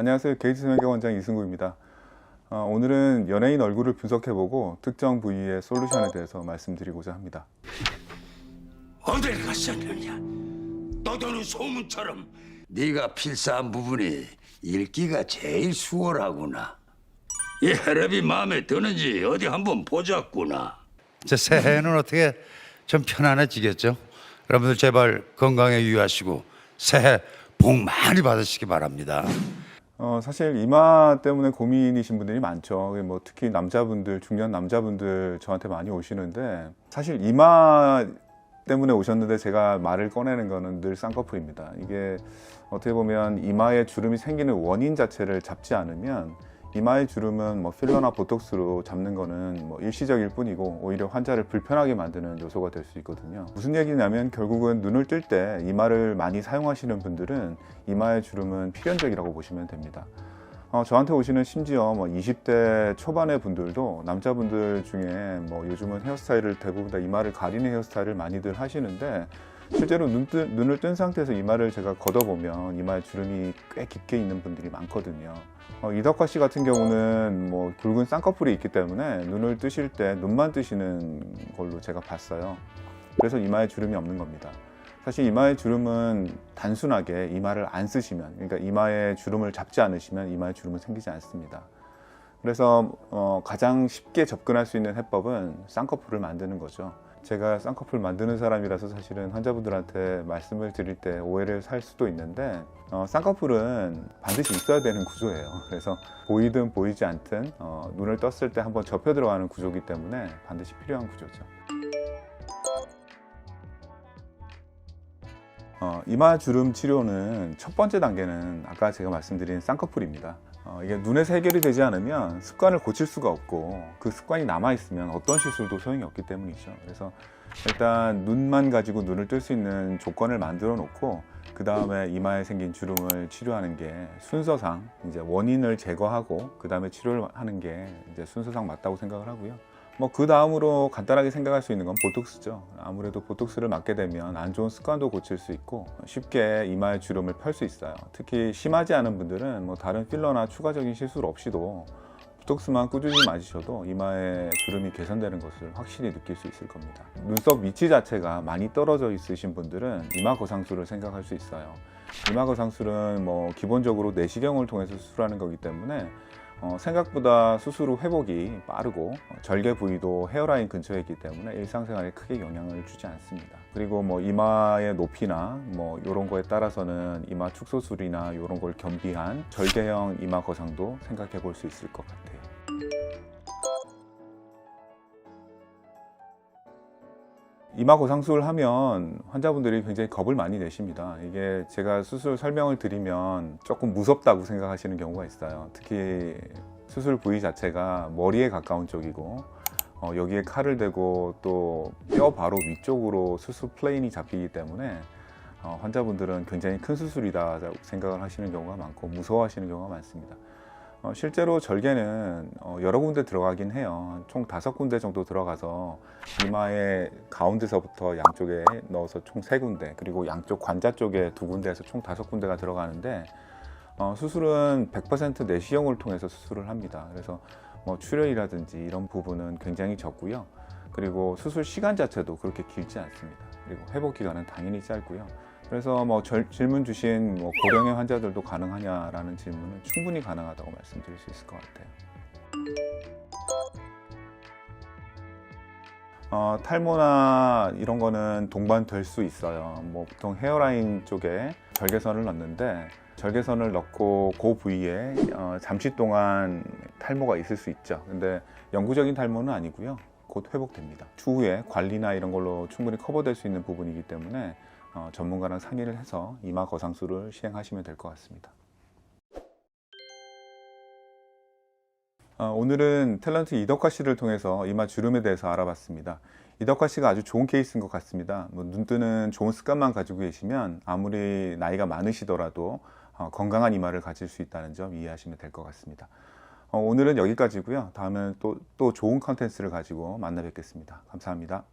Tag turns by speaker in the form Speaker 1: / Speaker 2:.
Speaker 1: 안녕하세요. 게이트 성형외과 원장 이승구입니다. 어, 오늘은 연예인 얼굴을 분석해보고 특정 부위의 솔루션에 대해서 말씀드리고자 합니다.
Speaker 2: 어딜 갔었느냐? 너도는 소문처럼 네가 필사한 부분이 읽기가 제일 수월하구나. 이 혈압이 마음에 드는지 어디 한번 보자꾸나.
Speaker 3: 제 새해는 어떻게 좀 편안해지겠죠? 여러분들 제발 건강에 유의하시고 새해 복 많이 받으시기 바랍니다.
Speaker 1: 어, 사실 이마 때문에 고민이신 분들이 많죠. 뭐 특히 남자분들, 중년 남자분들 저한테 많이 오시는데 사실 이마 때문에 오셨는데 제가 말을 꺼내는 거는 늘 쌍꺼풀입니다. 이게 어떻게 보면 이마에 주름이 생기는 원인 자체를 잡지 않으면 이마의 주름은 뭐 필러나 보톡스로 잡는 거는 뭐 일시적일 뿐이고 오히려 환자를 불편하게 만드는 요소가 될 수 있거든요. 무슨 얘기냐면 결국은 눈을 뜰 때 이마를 많이 사용하시는 분들은 이마의 주름은 필연적이라고 보시면 됩니다. 어, 저한테 오시는 심지어 뭐 20대 초반의 분들도 남자분들 중에 뭐 요즘은 헤어스타일을 대부분 다 이마를 가리는 헤어스타일을 많이들 하시는데 실제로 눈 뜨, 눈을 뜬 상태에서 이마를 제가 걷어보면 이마에 주름이 꽤 깊게 있는 분들이 많거든요. 어, 이덕화 씨 같은 경우는 뭐 굵은 쌍꺼풀이 있기 때문에 눈을 뜨실 때 눈만 뜨시는 걸로 제가 봤어요. 그래서 이마에 주름이 없는 겁니다. 사실 이마의 주름은 단순하게 이마를 안 쓰시면, 그러니까 이마에 주름을 잡지 않으시면 이마에 주름은 생기지 않습니다. 그래서 어, 가장 쉽게 접근할 수 있는 해법은 쌍꺼풀을 만드는 거죠. 제가 쌍꺼풀 만드는 사람이라서 사실은 환자분들한테 말씀을 드릴 때 오해를 살 수도 있는데 어, 쌍꺼풀은 반드시 있어야 되는 구조예요. 그래서 보이든 보이지 않든 어, 눈을 떴을 때 한번 접혀 들어가는 구조이기 때문에 반드시 필요한 구조죠. 어, 이마 주름 치료는 첫 번째 단계는 아까 제가 말씀드린 쌍꺼풀입니다. 어, 이게 눈에서 해결이 되지 않으면 습관을 고칠 수가 없고 그 습관이 남아 있으면 어떤 시술도 소용이 없기 때문이죠. 그래서 일단 눈만 가지고 눈을 뜰 수 있는 조건을 만들어 놓고 그 다음에 이마에 생긴 주름을 치료하는 게 순서상 이제 원인을 제거하고 그 다음에 치료를 하는 게 이제 순서상 맞다고 생각을 하고요. 뭐 그 다음으로 간단하게 생각할 수 있는 건 보톡스죠. 아무래도 보톡스를 맞게 되면 안 좋은 습관도 고칠 수 있고 쉽게 이마의 주름을 펼 수 있어요. 특히 심하지 않은 분들은 뭐 다른 필러나 추가적인 시술 없이도 보톡스만 꾸준히 맞으셔도 이마의 주름이 개선되는 것을 확실히 느낄 수 있을 겁니다. 눈썹 위치 자체가 많이 떨어져 있으신 분들은 이마 거상술을 생각할 수 있어요. 이마 거상술은 뭐 기본적으로 내시경을 통해서 수술하는 거기 때문에 어, 생각보다 수술 후 회복이 빠르고 어, 절개 부위도 헤어라인 근처에 있기 때문에 일상생활에 크게 영향을 주지 않습니다. 그리고 뭐 이마의 높이나 뭐 이런 거에 따라서는 이마 축소술이나 이런 걸 겸비한 절개형 이마 거상도 생각해 볼 수 있을 것 같아요. 이마 거상술 하면 환자분들이 굉장히 겁을 많이 내십니다. 이게 제가 수술 설명을 드리면 조금 무섭다고 생각하시는 경우가 있어요. 특히 수술 부위 자체가 머리에 가까운 쪽이고 어, 여기에 칼을 대고 또 뼈 바로 위쪽으로 수술 플레인이 잡히기 때문에 어, 환자분들은 굉장히 큰 수술이다 생각을 하시는 경우가 많고 무서워하시는 경우가 많습니다. 어, 실제로 절개는 어, 여러 군데 들어가긴 해요. 총 다섯 군데 정도 들어가서 이마의 가운데서부터 양쪽에 넣어서 총 세 군데, 그리고 양쪽 관자 쪽에 두 군데에서 총 다섯 군데가 들어가는데 어, 수술은 100% 내시경을 통해서 수술을 합니다. 그래서 뭐 출혈이라든지 이런 부분은 굉장히 적고요. 그리고 수술 시간 자체도 그렇게 길지 않습니다. 그리고 회복 기간은 당연히 짧고요. 그래서 뭐 절- 질문 주신 뭐 고령의 환자들도 가능하냐라는 질문은 충분히 가능하다고 말씀드릴 수 있을 것 같아요. 어, 탈모나 이런 거는 동반될 수 있어요. 뭐 보통 헤어라인 쪽에 절개선을 넣는데 절개선을 넣고 그 부위에 어, 잠시 동안 탈모가 있을 수 있죠. 근데 영구적인 탈모는 아니고요. 곧 회복됩니다. 추후에 관리나 이런 걸로 충분히 커버될 수 있는 부분이기 때문에 어, 전문가랑 상의를 해서 이마 거상술을 시행하시면 될 것 같습니다. 어, 오늘은 탤런트 이덕화 씨를 통해서 이마 주름에 대해서 알아봤습니다. 이덕화 씨가 아주 좋은 케이스인 것 같습니다. 뭐 눈뜨는 좋은 습관만 가지고 계시면 아무리 나이가 많으시더라도 어, 건강한 이마를 가질 수 있다는 점 이해하시면 될 것 같습니다. 어, 오늘은 여기까지고요. 다음에는 또, 또 좋은 컨텐츠를 가지고 만나 뵙겠습니다. 감사합니다.